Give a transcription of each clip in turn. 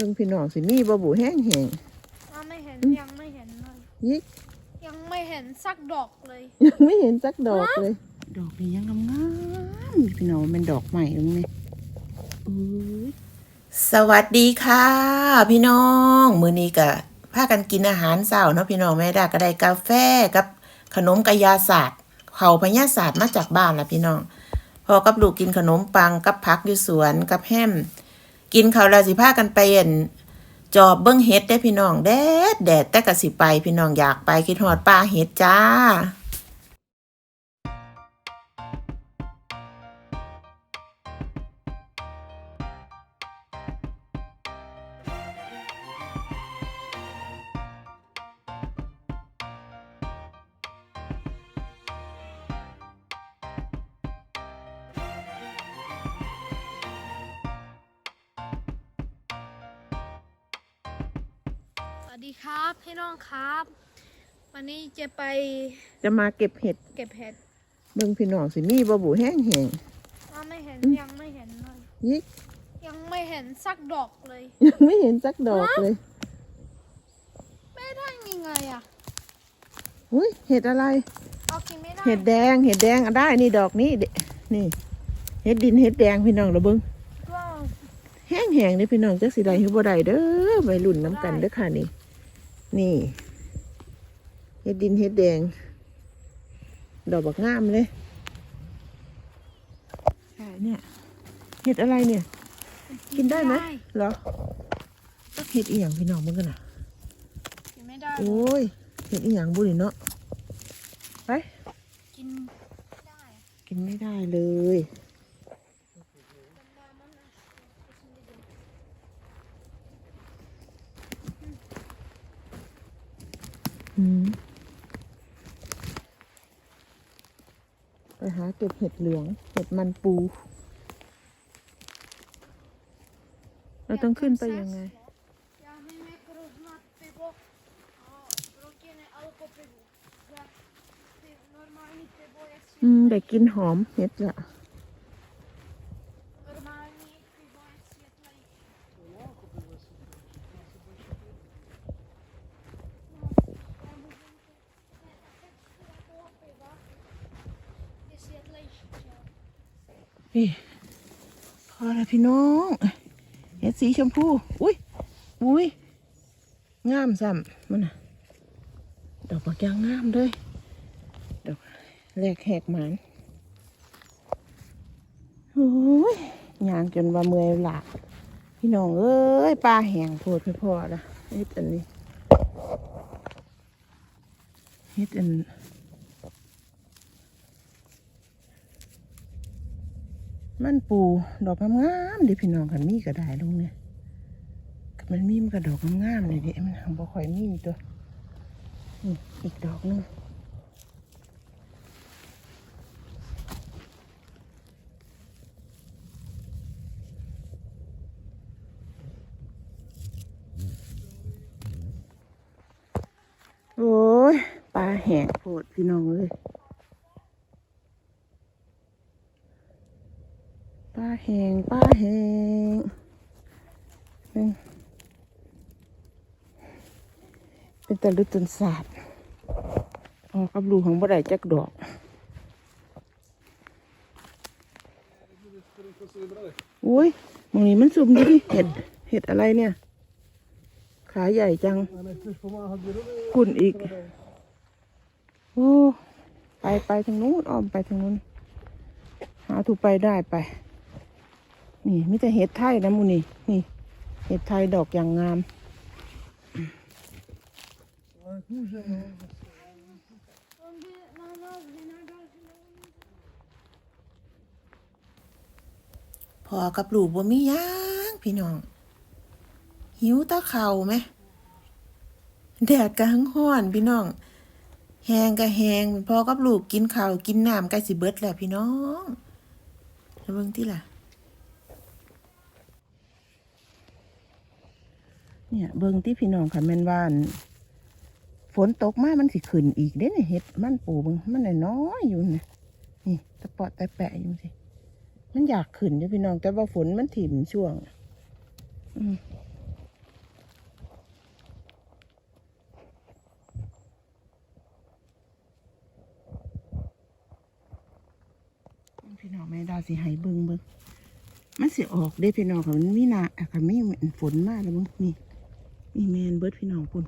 บิ่งพี่น้องสิมีบ่บูแห้งแห้งอะไม่เห็นยังไม่เห็นเลยยิกยังไม่เห็นสักดอกเลย ยังไม่เห็นสักดอกเลย ดอกนี้ยังงามๆพี่น้องเป็นดอกใหม่ตรงนี้อุ้ยสวัสดีค่ะ พี่น้องมื้อนี้ก็พากันกินอาหารเช้าเนาะพี่น้องแม่ดาก็ได้กาแฟกับขนมกะยาศาสตร์เขาพญาศาสตร์มาจากบ้านล่ะพี่น้องพอกับลูกกินขนมปังกับผักอยู่สวนกับแฮม กินเขาวราสิพากันไปเห็นจอบเบิ้งเฮ็ดได้พี่น้องแดดแดดแต่กะสิไปพี่น้องอยากไปคิดฮอดป้าเฮ็ดจ้า สวัสดีครับพี่น้องครับ วันนี้จะไปจะมาเก็บเห็ดเก็บเห็ดเบิ่งพี่น้องสิมีบ่บูแห้งแห้งอะไม่เห็นยังไม่เห็นเลยยิกยังไม่เห็นสักดอกเลยยังไม่เห็นสักดอกเลยไม่ได้ยังไงอะอุ้ยเห็ดอะไรเอากินไม่ได้เห็ดแดงเห็ดแดงอะได้นี่ดอกนี้เดนี่เห็ดดินเห็ดแดงพี่น้องเด้อเบิ่งก็แห้งแห้งนี่พี่น้องจักสิได้หรือบ่ได้เด้อวัยรุ่นน้ำกันเด้อค่ะนี่ นี่ เห็ดดินเห็ดแดง ดอกบักงามเลยใช่เนี่ย เห็ดอะไรเนี่ย กินได้ไหมเหรอตักเห็ดอีหยังพี่น้องมึงกันน่ะกินไม่ได้โอ้ย เห็ดอีหยังบุรีเนาะ ไป กินไม่ได้อะกินไม่ได้เลย ไปหาเก็บเห็ดเหลือง เห็ดมันปู เราต้องขึ้นไปยังไง อืมแต่กินหอมเห็ดอะ พี่น้องเห็ดสีชมพู อุ้ยอุ้ยงามซ้ำมันนะดอกบักยางงามเลยดอกแรกแหกหมันโอ้ยยางจนว่าเมื่อยหลากพี่น้องเอ้ยปลาแห้งโพดไม่พอละเฮ็ดอันนี้เฮ็ดอัน มันปูดอกงามๆเดิพี่น้องกันมีก็ได้ลงเนี่ยมันมีมันก็ดอกงามๆเลยเดิมันทางบ่ค่อยมีตัวอีกดอกหนึงโอ้ยปลาแหงโพดพี่น้องเลย ป้าแหงป้าแหงเป็นเป็นตะลุตุนศาสตร์ออกกับลูของบ่ได้จักดอกอุ้ยมองนี้มันสุ่มดิเห็ดเห็ดอะไรเนี่ย ขาใหญ่จังคุณอีก โอ้ไปไปทางนู้นอ้อมไปทางนู้น หาถูกไปได้ไป นี่มิแต่เห็ดไทยนะมูนี่นี่เห็ดไทยดอกอย่างงามพอกับลูกบ่มีหยังพี่น้อง หิวตาเข่าไหมแดดกะหังห้อนพี่น้องแหงกะแหงพอกับลูกกินข้าวกินน้ำใกล้สิเบิดแล้วพี่น้องแล้วเบิ่งที่ล่ะ เนี่ย เบิ่งที่พี่น้องค่ะแม่นว่านฝนตกมามันสิขึ้นอีกเด้เนี่ยเห็ดมันปูเบิ่งมันน้อยอยู่นะนี่ตะปอดตะแปะอยู่สิมันอยากขึ้นอยู่พี่น้องแต่ว่าฝนมันถิ่มช่วง อืมพี่น้องแม่ดาสิหายเบิงเบิงมันสิออกได้พี่น้องค่ะมันมีนาค่ะมีฝนมากเลยมั้งนี่ นี่แมนเบิร์ดพี่น้องพุ่น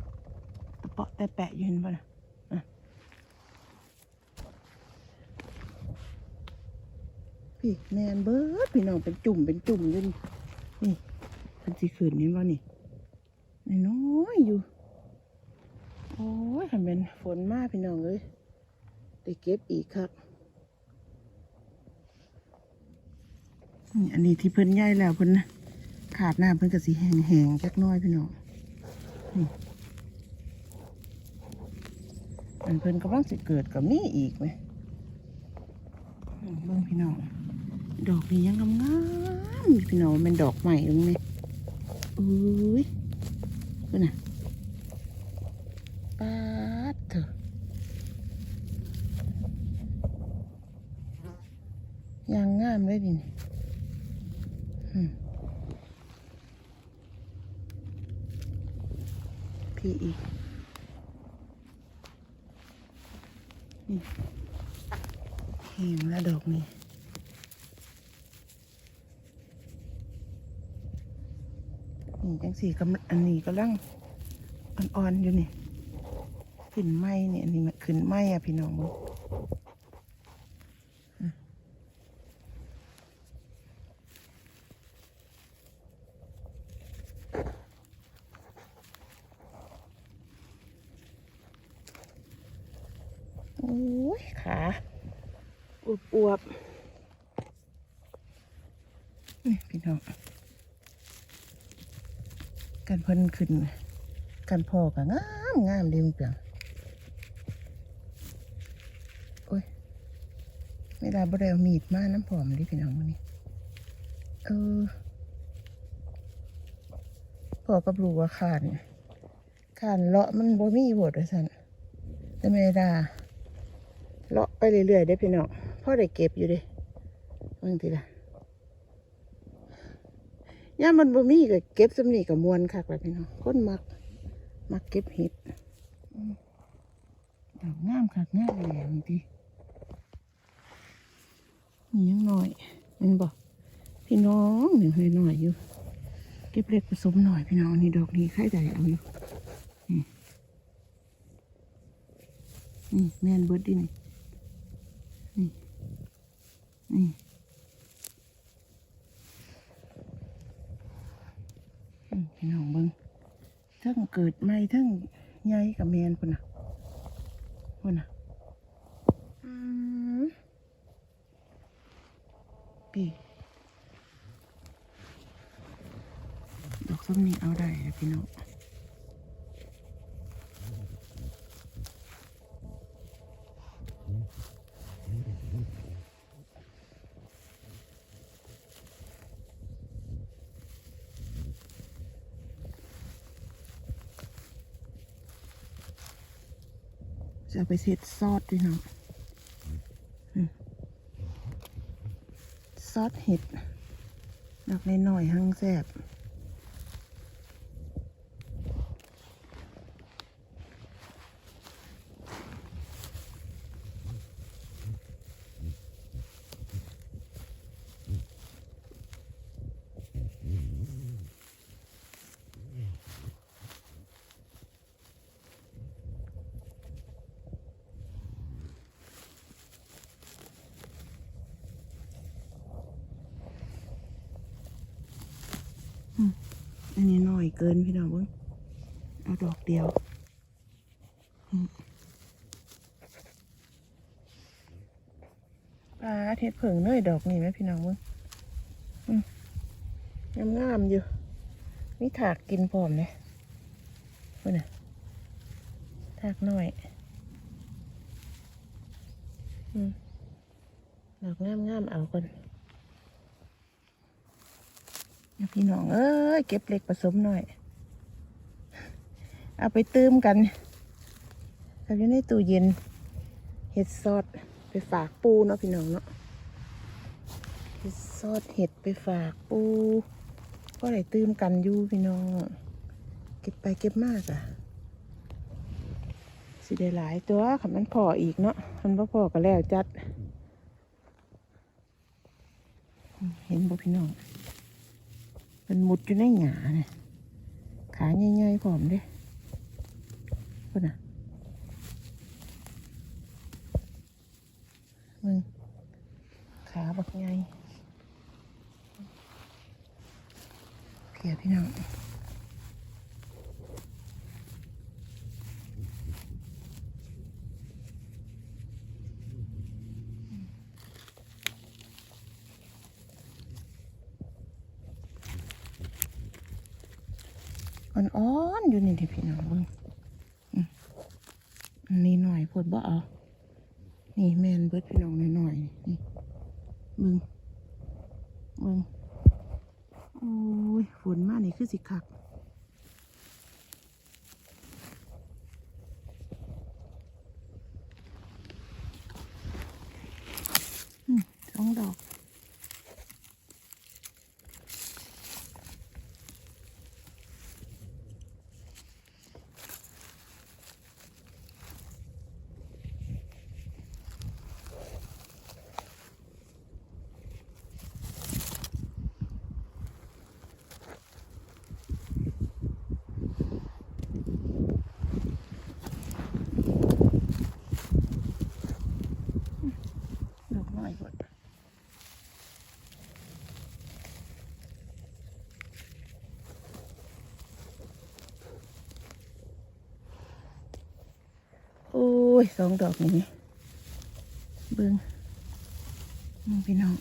ตะเปาะแต่แปะยืนป่ะนะพี่แมนเบิร์ดพี่น้องเป็นจุ่มเป็นจุ่มอยู่นี่นี่มันสิขืนนี่ว่านี่น้อยอยู่ โอ้ยทำเป็นฝนมากพี่น้องเลยได้เก็บอีกครับอันนี้ที่เพิ่นย่ายแล้วเพิ่นนะขาดหน้าเพิ่นก็สีแห้งๆจักน้อยพี่น้อง อันเพิ่นกำลังสิเกิดกับนี่อีกไหมเบิ่งพี่น้อง ดอกนี้ยังงามๆพี่น้องมันเป็นดอกใหม่ตรงนี้อุ้ยเพิ่นน่ะ ปาดเถอะยางงามเลยดินี่อืมพี่อีกนี่เห็นแล้วดอกนี้นี่จัง สีกำอันนี้กำลังอ่อนๆอยู่นี่ขึ้นไหมเนี่ยอันนี้มันขึ้นไหมอะพี่น้องมึงอืมโอ้ยขาอวบอวบๆนี่พี่น้อง กันเพิ่นขึ้น กันพอกับงามงามดีมเปียงโอ้ยไม่ได้บ่ได้เอามีดมาน้ำผอมดิพี่น้องมื้อนี้เออพอกับลูกว่าขานขานเลาะมันบ่มีบทว่าซั่นแต่ไม่ได้เลาะไปเรื่อยๆเด้พี่น้องพ่อได้เก็บอยู่ด้บางทีละ ย่ามันบ่มีก็เก็บสำนีกับมวนคักแล้วพี่น้องคนมักมาเก็บเห็ดดอกงามคักงามแหลมทีนี่ยังหน่อยเห็นบอกพี่น้องหนึ่งให้หน่อยอยู่ เก็บเล็กผสมหน่อยพี่น้องนี่ดอกนี้ใครใดเอาอยู่นี่นี่แมนเบิร์ดดินี่นี่นี่อืม พี่น้องเบิ้งทั้งเกิดใหม่ทั้งใหญ่กับแมนพุ่นน่ะพุ่นน่ะพี่ดอกส้มนี่เอาได้พี่น้องจะเอา ไปเซ็ดซอสด้วยเนาะซอสเห็ดดอกนหน่อยๆหั่งแซ่บ อันนี้หน่อยเกินพี่น้องเบิ้งเอาดอกเดียวปลาเทศเผิงเนยดอกนี่ไหมพี่น้องเบิ้งอืมงามๆอยู่มีถากกินพร้อมเลยเพื่อนน่ะถากหน่อยอืมดอกงามๆเอาก่อน เอา พี่น้องเอ้ยเก็บเล็กผสมหน่อย เอาไปตื้มกันกับอยู่ในตู้เย็นเห็ดซอสไปฝากปูเนาะพี่น้องเนาะเห็ดซอสเห็ดไปฝากปูก็ได้ตื้มกันอยู่พี่น้องเก็บไปเก็บมากอะสิได้หลายตัวขันมันพออีกเนาะมันพ่พอก็แล้วจัด เห็นบ่พี่น้อง มันมุดอยู่ในหงาเนี่ยขาใหญ่ๆผอมเด้พุ่นน่ะมึงขาบักใหญ่เขียพี่น้อง อ่อนๆอยู่นี่ที่พี่น้องเบิ้งอันนี้หน่อยพดบ่เอา นี่แมนเบิดพี่น้องหน่อยนี่มึงมึงโอ้ยฝนมากนี่คือสิคักอืมสองดอกดอกน้อยกดโอ้ ยสองดอกนี่เบิ้งมึงพี่น้อง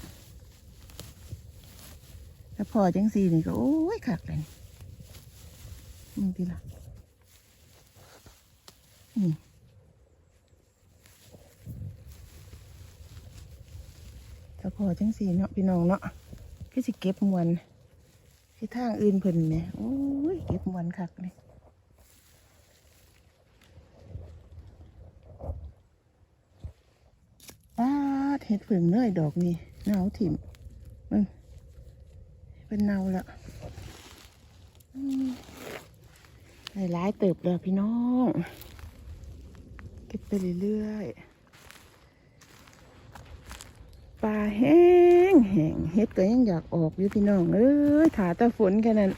แล้วพอจังสีนี่ก็โอ้ยคักเลยมึงพี่ละนี่ถ้าพอจังสีเนาะพี่น้องเนาะก็สิเก็บมวนที่ทางอื่นเพิ่นเนี่ยโอ้ยเก็บมวนคักเลยป้ เห็ดผึ่งเลยดอกนี่เนาถิ่มมึงเป็นเนาละได้หลายเติบเลยพี่น้อง เก็บไปเรื่อยๆปลาแห้งแห้งเฮ็ดก็ยังอยากออกอยู่พี่น้องเอ้ยถาตาฝนแค่นั้น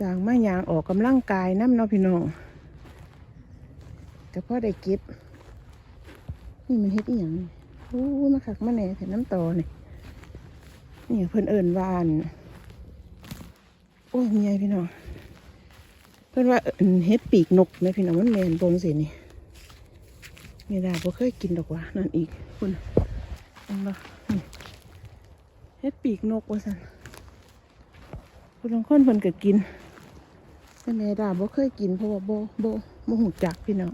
ต่างมายางออกกำลังกายน้ำเนาะพี่น้อง แต่พอได้เก็บ นี่มันเฮ็ดอีหยังโอ้ยมาขักมาแหน่แต่น้ำตอนี่นี่เพิ่นเอิ่นวาน โอ้ยเมียพี่น้อง เพื่อนว่าเฮ็ดปีกนกไหมพี่น้องมันแมนบนสินี่ม่ด้บ่เคยกินดอกว่านั่นอีกคุณเอันบ่นี่เฮ็ดปีกนกว่าสันคุณลองค้นเพิ่นก็กินแต่แม่ดาบ่เคยกินเพราะว่าโบ่บ่บ่หูจักพี่น้อง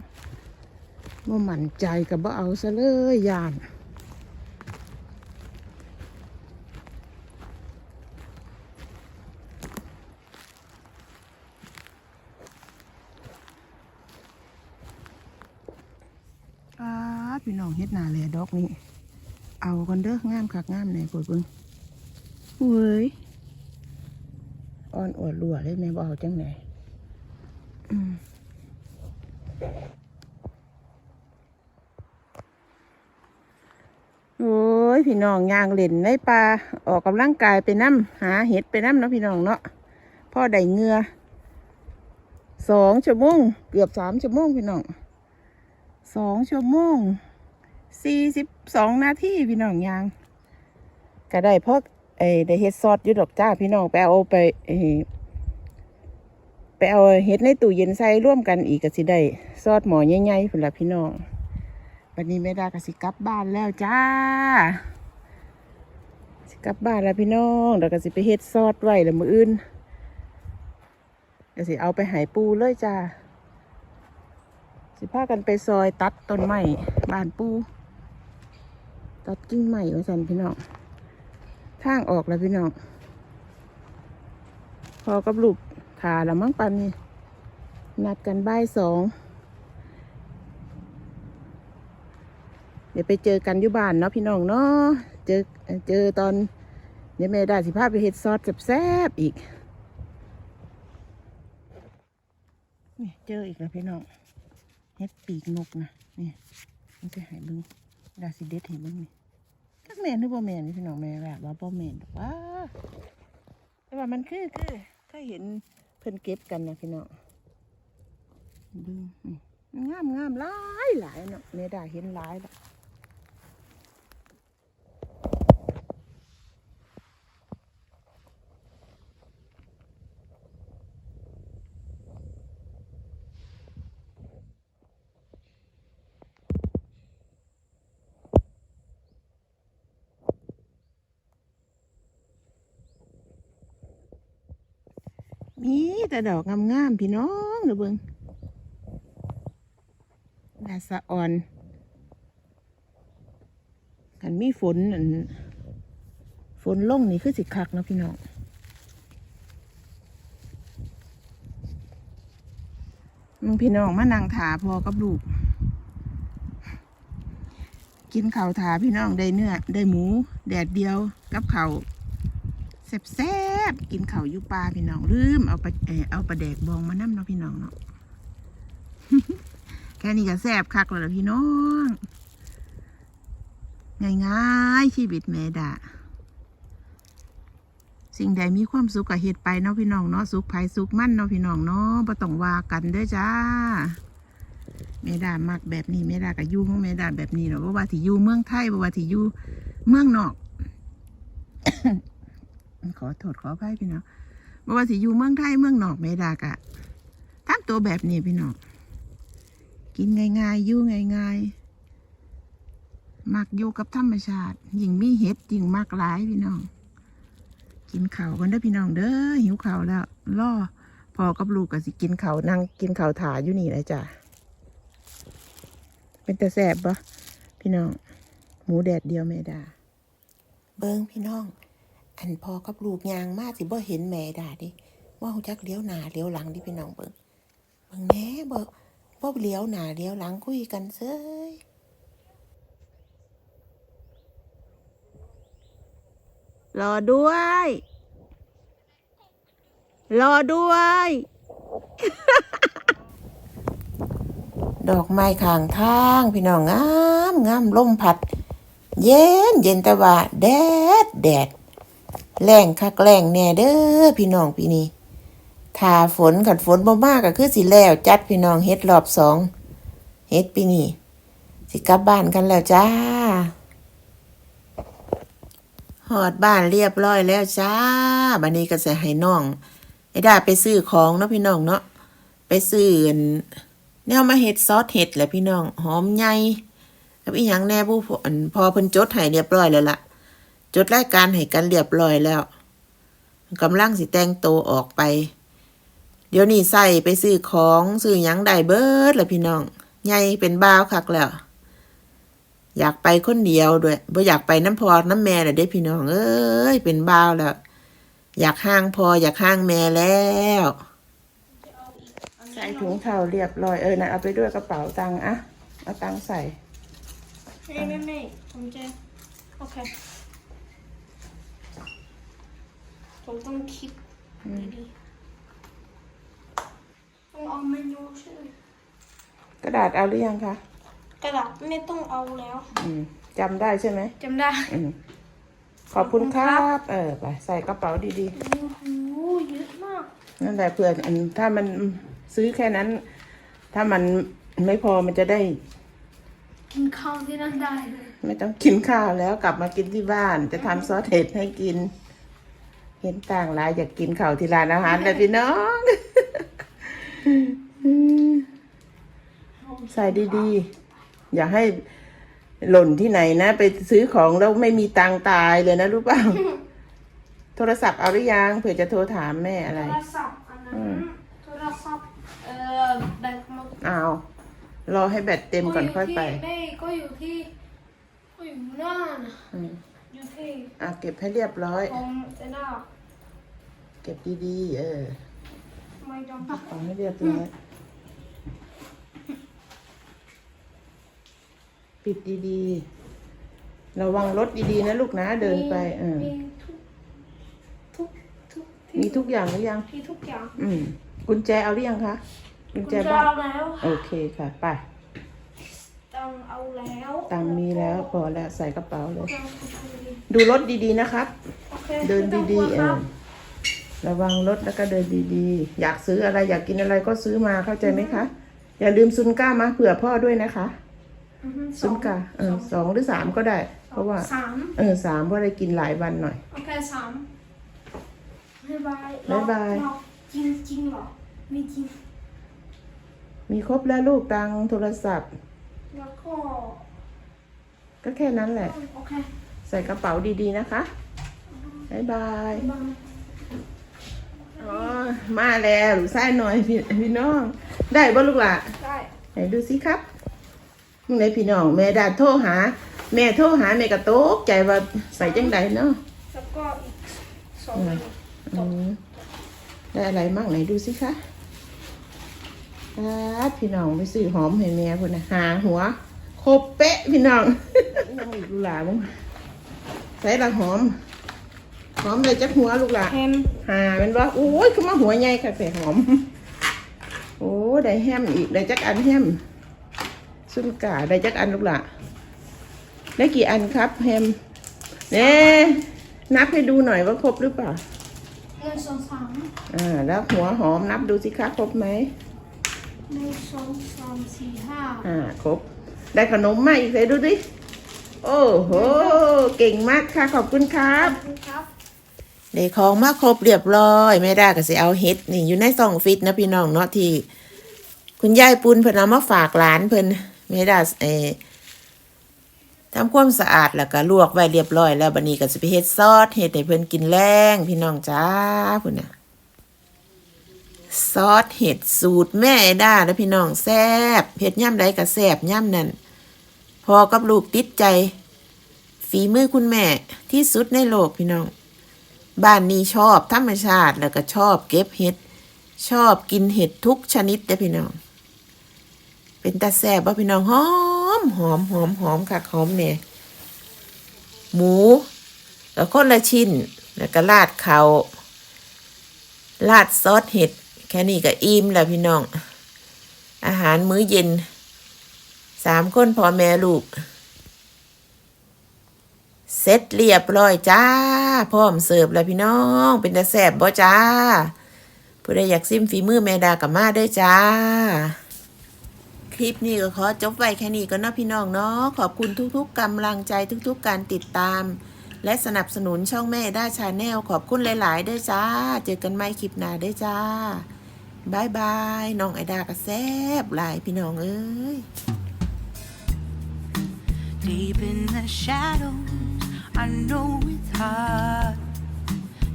บ่มั่นใจกับบ่เอาซะเลยยานอ้าพี่น้องเฮ็ดหนาแลดอกนี่เอากันเด้องามคักงามแหน่ปวดเบิ่งเว้ยอ่อนอวดรัวเลยแม่บ่เอาจังไหนอืมโอ้ ยพี่น้องยางเล่นในป่าออกกำลังกายไปน้ำหาเห็ดไปน้ำเนาะพี่น้องเนาะพ่อได้เงือสองชั่วโมงเกือบสามชั่วโมงพี่น้องสองชั่วโมงสี่สิบสองนาทีพี่น้องยางก็ได้เพราะไอ้ได้เฮ็ดซอสยุดอกจ้าพี่น้องไปเอาไปไอไปเอาเฮ็ดในตู้เย็นใส่ร่วมกันอีกก็สิได้ซอสหมอใหญ่ๆพุ่นละพี่น้อง วันนี้ไม่ได้ก็สิกลับบ้านแล้วจ้า สิกลับบ้านแล้วพี่น้องเดี๋ยวก็สิไปเฮ็ดซอสไว้แล้วมืออื่นเดี๋ยวสิเอาไปหายปูเลยจ้า สิพากันไปซอยตัดต้นไม้บ้านปู ตัดกิ่งไม้ไว้สันพี่น้องทางออกแล้วพี่น้องพอกับลูกขาละมั้งปันนี่นัดกันบ่ายสอง ดี๋ยวไปเจอกันอยู่บ้านเนาะพี่น้องเนาะเจอเจอตอนเดี๋ยวแม่ได้สิพาไปเฮ็ดซอสแซ่บๆอีกนี่เจออีกแล้วพี่น้องเฮ็ดปีกนกนะนี่มันจะหายบึงดาสิเด็ดเห็นบึงนี่จักแม่นหรือบ่แม่นนี่พี่น้องแม่แบบว่าบ่แมนดอกว่าแต่ว่ามันคือคือถ้าเห็นเพิ่นเก็บกันนะพี่น้องบึงนี่งามงามหลายหลายเนาะแม่ดาเห็นหลายและ มี แต่ดอกงามๆพี่น้องเด้อเบิ่งดาสะอ่อนกันมีฝนอั่นฝนลงนี่คือสิคักเนาะพี่น้องมึงพี่น้องมานั่งถาพอกับลูก กินข้าวถาพี่น้องได้เนื้อได้หมู แดดเดียวกับข้าว แซ่บๆกินเขายูปลาพี่น้องลืมเอาปลาเออเอาปลาแดกบองมานั่มเนาะพี่น้องเนาะแค่นี้ก็แซ่บคักแล้วละพี่น้องง่ายๆชีวิตแม่ดาสิ่งใดมีความสุขก็เฮ็ดไปเนาะพี่น้องเนาะสุขภัยสุขมั่นเนาะพี่น้องเนาะบ่ต้องว่ากันเด้อจ้าแม่ดามักแบบนี้แม่ดาก็ยู่ของแม่ดาแบบนี้เนาะว่าที่ยู่เมืองไทยว่าที่ยู่เมืองนอก ขอโทษขออภัยพี่น้องบ่ว่าสิอยู่เมืองไทยเมืองนอกไม่ดากะทำตัวแบบนี้พี่น้องกินง่ายๆอยู่ง่ายๆมักอยู่กับธรรมชาติยิ่งมีเห็ดยิ่งมักหลายพี่น้อง กินข้าวกันเด้อพี่น้องเด้อหิวข้าวแล้วล่อพอกับลูกก็สิกินข้าวนั่งกินข้าวถาอยู่นี่แหละจ้ะเป็นแต่แสบปะพี่น้อง หมูแดดเดียวแม่ดาเบิ้งพี่น้อง อันพอกับลูกยางมากสิบ่เห็นแม่ด่าดิว่าหูจักเลี้ยวหนาเลี้ยวหลังดิพี่น้องเบิ่งเบิ่งแหน่บ่บ่เลี้ยวหนาเลี้ยวหลังคุยกันเซยรอด้วย รอด้วย ดอกไม้ข้างทางพี่น้องงามงามลมพัด เย็นเย็นแต่ว่าแดดแดด แรงคักแรงแน่เด้อพี่น้องปีนี้ถ้าฝนขัดฝนบ่มากก็คือสิแล้วจัดพี่น้องเฮ็ดรอบสองเฮ็ดปีนี้สิกลับบ้านกันแล้วจ้าหอดบ้านเรียบร้อยแล้วจ้าบัดนี้ก็จะให้น้องไอ้ดาไปซื้อของเนาะพี่น้องเนาะไปซื้ออันแนวมาเฮ็ดซอสเห็ดแหละพี่น้องหอมใหญ่กับอีหยังแน่ผู้พอนพอเพิ่นจดให้เรียบร้อยแล้วล่ะ จดรายการให้กันเรียบร้อยแล้วกำลังสิแต่งโตออกไป เดี๋ยวนี้ใส่ไปซื้อของซื้อยังได้เบิดแล้วพี่น้องใหญ่เป็นบ้าวคักแล้ว อยากไปคนเดียวด้วยบ่อยากไปน้ำพอน้ำแม่เลยเด้พี่น้อง เอ้ยเป็นบ้าวแล้ว อยากห้างพออยากห้างแม่แล้วใส่ถุงเท้าเรียบร้อยเออนะเอาไปด้วยกระเป๋าตังค์อะเอาตังค์ใส่ ไม่ไม่ไม่ผมจะโอเค ผมต้องคิดดีๆต้องเอาเมนูใช่ไหมกระดาษเอาหรือยังคะกระดาษไม่ต้องเอาแล้วอืมจำได้ใช่ไหมจำได้อืมขอบคุณครับ เออไปใส่กระเป๋าดีโอ้โหเยอะมากๆนั่นแหละเพื่อนอันถ้ามันซื้อแค่นั้น ถ้ามันไม่พอมันจะได้ กินข้าวที่นั่นได้เลย ไม่ต้องกินข้าวแล้วกลับมากินที่บ้าน จะทำซอสเห็ดให้กิน เห็นต่างหลายอยากกินข้าวที่ร้านอาหารเลยพี่น้องใส่ดีๆ อย่าให้หล่นที่ไหนนะ ไปซื้อของแล้วไม่มีตังค์ตายเลยนะรู้เปล่า โทรศัพท์เอาหรือยังเผื่อจะโทรถามแม่อะไร โทรศัพท์อันนั้นอืมโทรศัพท์เอ่อแบตหมดอ้าวรอให้แบตเต็มก่อนค่อยไปไม่ก็อยู่ที่ก็อยู่นั่นอืม อยู่ที่อะเก็บให้เรียบร้อย ผมเอ็น่าเก็บดีๆ เออไม่จำเอาให้เรียบร้อย ปิดดีๆ ระวังรถดีๆ นะลูกนะ เดินไปเออมีทุกทุกทุกที่มีทุกอย่างหรือยังมีทุกอย่างอืมกุญแจเอาหรือยังคะกุญกุญแจแจบ้านเอาแล้ว โอเคค่ะ ไปแต่ตังค์เอาแล้วตังค์มีแล้วพอแล้วใส่กระเป๋าเลยตังค์โอเคดูรถดีๆนะครับ โอเคเดินไม่ต้องกดีลัวๆเอครัอบระวังรถแล้วก็เดินดีๆ อยากซื้ออะไรอยากกินอะไรก็ซื้อมาเข้าใจไหมคะ อย่าลืมซุนก้ามาเผื่อพ่อด้วยนะคะ อือฮึสซุอนงก้าเออสองหรือสามก็ได้ เพราะว่า สามเออสามเพราะได้กินหลายวันหน่อย โอเคสามบ๊ายบายบ๊ายบาย เรจริงจริงเหรอไม่จริง มีครบแล้วลูกตังค์โทรศัพท์ แล้วก็ก็แค่นั้นแหละ โอเคใส่กระเป๋าดีๆนะคะบ๊ายบายบ๊ายบายอ๋อมาแล้วลูกไส้หน่อยพี่พี่น้อง ได้บ่ลูกหล่ะได้ไหนดูสิครับมึงไหนพี่น้องแม่ดาโทรหา แม่โทรหาแม่ก็ตกใจว่าใส่จังไดเนาะแล้วก็อีกสองอืมอืมได้อะไรมั่งไหนดูสิคะครับ พี่น้องไปซื้อหอมให้แม่คนนะหาหัวครบเป๊ะพี่น้องยังอีกลูกหลานมึงใส่ละหอม หอมเลยจักหัวลูกหลานแฮมหาเป็นว่าโอ้ยคือมาหัวใหญ่ค่ะแต่หอม โอ้ได้แฮมอีกได้จักอันแฮมซุนกาได้จักอันลูกหละได้กี่อันครับแฮมเน่นับให้ดูหน่อยว่าครบหรือเปล่าหนึ่งสองสามอ่าแล้วหัวหอมนับดูสิคะครบไหม หนึ่งสองสามสี่ห้าอ่าครบ ได้ขนมมาอีกเลยดูดิ โอ้โห เก่งมากค่ะ ขอบคุณครับขอบคุณครับ ได้ของมาครบเรียบร้อยไม่ได้ก็สิเอาเฮ็ดนี่อยู่ในซองฟิตนะพี่น้องเนาะที่ คุณยายปุณเพิ่นเอามาฝากหลานเพิ่นไม่ได้เออทำความสะอาดแล้วก็ลวกไว้เรียบร้อยแล้วบัดนี้ก็สิไปเฮ็ดซอสเฮ็ดให้เพิ่นกินแรงพี่น้องจ้าพุ่นน่ะ ซอสเห็ดสูตรแม่ด้าแล้วพี่น้องแซบเฮ็ดย่ำใดก็แซบย่ำนั่นพอกับลูกติดใจ ฝีมือคุณแม่ที่สุดในโลกพี่น้อง บ้านนี้ชอบธรรมชาติแล้วก็ชอบเก็บเห็ด ชอบกินเห็ดทุกชนิดเด้พี่น้อง เป็นตาแซบบ่พี่น้องหอมหอมหอมหอมค่ะหอมเนี่ยหมูแล้วคนละชิ้นแล้วก็ราดเขาราดซอสเห็ด แค่นี้ก็อิ่มแล้วพี่น้อง อาหารมื้อเย็นสามคนพ่อแม่ลูก เสร็จเรียบร้อยจ้า พร้อมเสิร์ฟแล้วพี่น้อง เป็นตาแซบบ่จ้า ผู้ใดอยากซิมฝีมือแม่ดากับมาด้วยจ้า คลิปนี้ก็ขอจบไว้แค่นี้ก็นาะพี่น้องเนาะขอบคุณทุกๆกำลังใจทุกๆการติดตาม และสนับสนุนช่องแม่ด้าชาแนลขอบคุณหลาย ๆ ด้วยจ้า เจอกันใหม่คลิปหน้าด้วยจ้า บายบายน้องไอดากระแซบหลายพี่น้องเอ้ย Deep in the shadows, I know it's hard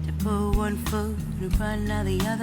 to put one foot in front of the other.